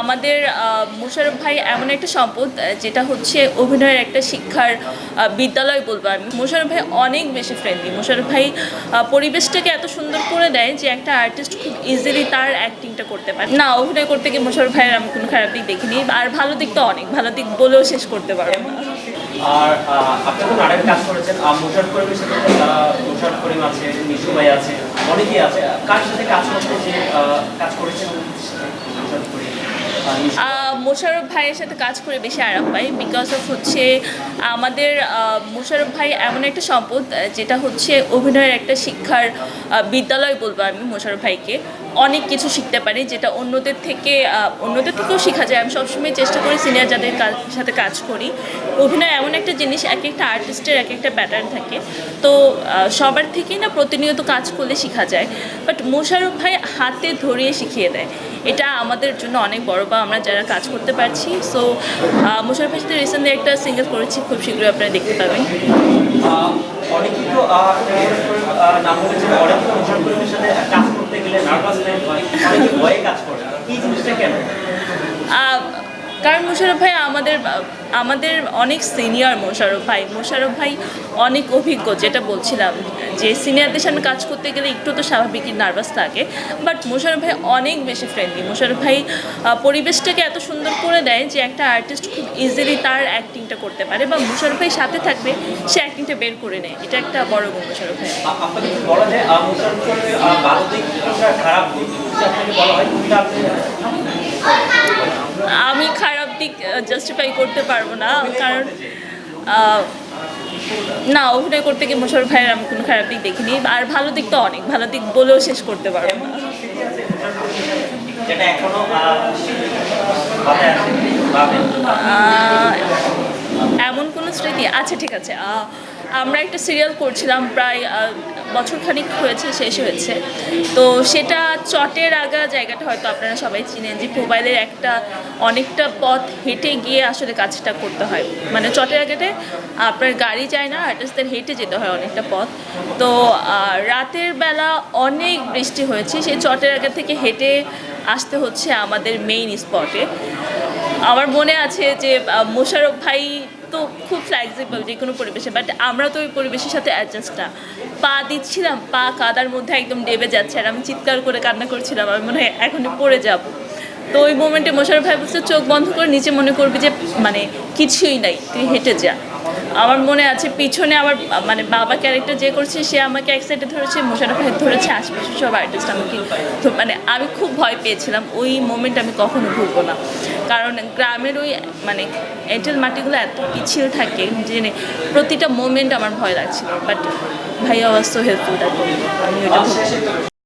আমাদের আহ, মোশাররফ ভাই এমন একটা সম্পদ যেটা হচ্ছে অভিনয়ের একটা শিক্ষার বিদ্যালয় বলব আমি। মোশাররফ ভাই অনেক বেশি ফ্রেন্ডলি মোশাররফ ভাই পরিবেশটাকে এত সুন্দর করে দেয় যে একটা আর্টিস্ট খুব ইজিলি তার অ্যাক্টিংটা করতে পারে। না অভিনয় করতে গিয়ে মোশাররফ ভাইয়ের আমি কোনো খারাপ দিক দেখিনি। আর ভালো দিক তো অনেক ভালো দিক বলেও শেষ করতে পারব আর আহ, মিশু আহ, মোশাররফ ভাইয়ের সাথে কাজ করে বেশি আরাম পাই বিকজ অফ হচ্ছে আমাদের আহ, মোশাররফ ভাই এমন একটা সম্পদ যেটা হচ্ছে অভিনয়ের একটা শিক্ষার বিদ্যালয় বলব আমি মোশারফ ভাইকে। অনেক কিছু শিখতে পারি যেটা অন্যদের থেকে অন্যদের থেকেও শেখা যায়। আমি সবসময় চেষ্টা করি সিনিয়র যাদের সাথে কাজ করি। অভিনয় এমন একটা জিনিস এক একটা আর্টিস্টের এক একটা প্যাটার্ন থাকে। তো সবার থেকেই না প্রতিনিয়ত কাজ করলে শেখা যায়। বাট মোশাররফ ভাই হাতে ধরিয়ে শিখিয়ে দেয়। এটা আমাদের জন্য অনেক বড় বা আমরা যারা কাজ করতে পারছি। সো মোশারফ ভাইয়ের সাথে রিসেন্টলি একটা সিঙ্গেল করেছি খুব শীঘ্রই আপনারা দেখতে পাবেন। আহ, অনেকেই তো আহ, মোশাররফ করিম, আহ, নাম বলেছেন অনেকে তো মোশাররফ করিমের সাথে কাজ করতে গেলে নার্ভাসনেস হয় অনেকে ভয়ে কাজ করে এই জিনিসটা কেন আহ, কারণ মোশাররফ ভাই আমাদের আমাদের অনেক সিনিয়র মোশাররফ ভাই। মোশাররফ ভাই অনেক অভিজ্ঞ, যেটা বলছিলাম যে সিনিয়রদের সামনে কাজ করতে গেলে একটু তো স্বাভাবিকই নার্ভাস থাকে। বাট মোশাররফ ভাই অনেক বেশি ফ্রেন্ডলি মোশাররফ ভাই পরিবেশটাকে এত সুন্দর করে দেয় যে একটা আর্টিস্ট খুব ইজিলি তার অ্যাক্টিংটা করতে পারে বা মোশাররফ ভাই সাথে থাকবে, সে অ্যাক্টিংটা বের করে নেয়। এটা একটা বড় গুণ মোশাররফ ভাই। খারাপ কোনটা আপনি আমি খারাপ দিক জাস্টিফাই করতে পারব না কারণ না অভিনয় করতে গিয়ে মোশাররফ ভাইয়ের আমি কোনো খারাপ দিক দেখিনি। আর ভালো দিক তো অনেক ভালো দিক বলেও শেষ করতে পারব না। এমন কোনো স্মৃতি? আচ্ছা ঠিক আছে। আমরা একটা সিরিয়াল করছিলাম প্রায় বছরখানিক হয়েছে, শেষ হয়েছে। তো সেটা চটের আগা জায়গাটা হয়তো আপনারা সবাই চিনেন যে মোবাইলের একটা অনেকটা পথ হেঁটে গিয়ে আসলে কাজটা করতে হয়। মানে চটের আগাতে আপনার গাড়ি যায় না আর্টিস্টদের হেঁটে যেতে হয় অনেকটা পথ। তো রাতের বেলা অনেক বৃষ্টি হয়েছে, সেই চটের আগা থেকে হেঁটে আসতে হচ্ছে আমাদের মেইন স্পটে আমার মনে আছে যে মোশারফ ভাই তো খুব ফ্লেক্সিবল যে কোনো পরিবেশে বাট আমরা তো ওই পরিবেশের সাথে অ্যাডজাস্ট না। পা দিচ্ছিলাম, পা কাদার মধ্যে একদম ডেবে যাচ্ছে, আর আমি চিৎকার করে কান্না করছিলাম, আমি মনে হয় এখনই পড়ে যাব। তো ওই মোমেন্টে মোশারফ ভাই বলছে, চোখ বন্ধ করে নিচে মনে করবি যে মানে কিছুই নাই, তুই হেঁটে যা। আমার মনে আছে পিছনে আমার মানে বাবা ক্যারেক্টার যে করছে, সে আমাকে এক সাইডে ধরেছে মোশাররফ ভাই ধরেছে আশেপাশে সব আর্টিস্ট আমাকে মানে আমি খুব ভয় পেয়েছিলাম, ওই মোমেন্ট আমি কখনো ভুলবো না। কারণ গ্রামের ওই মানে এঁটেল মাটিগুলো এত পিছিল থাকে যে প্রতিটা মোমেন্ট আমার ভয় লাগছিল বাট ভাইয়া সো হেল্পফুল আমি খুব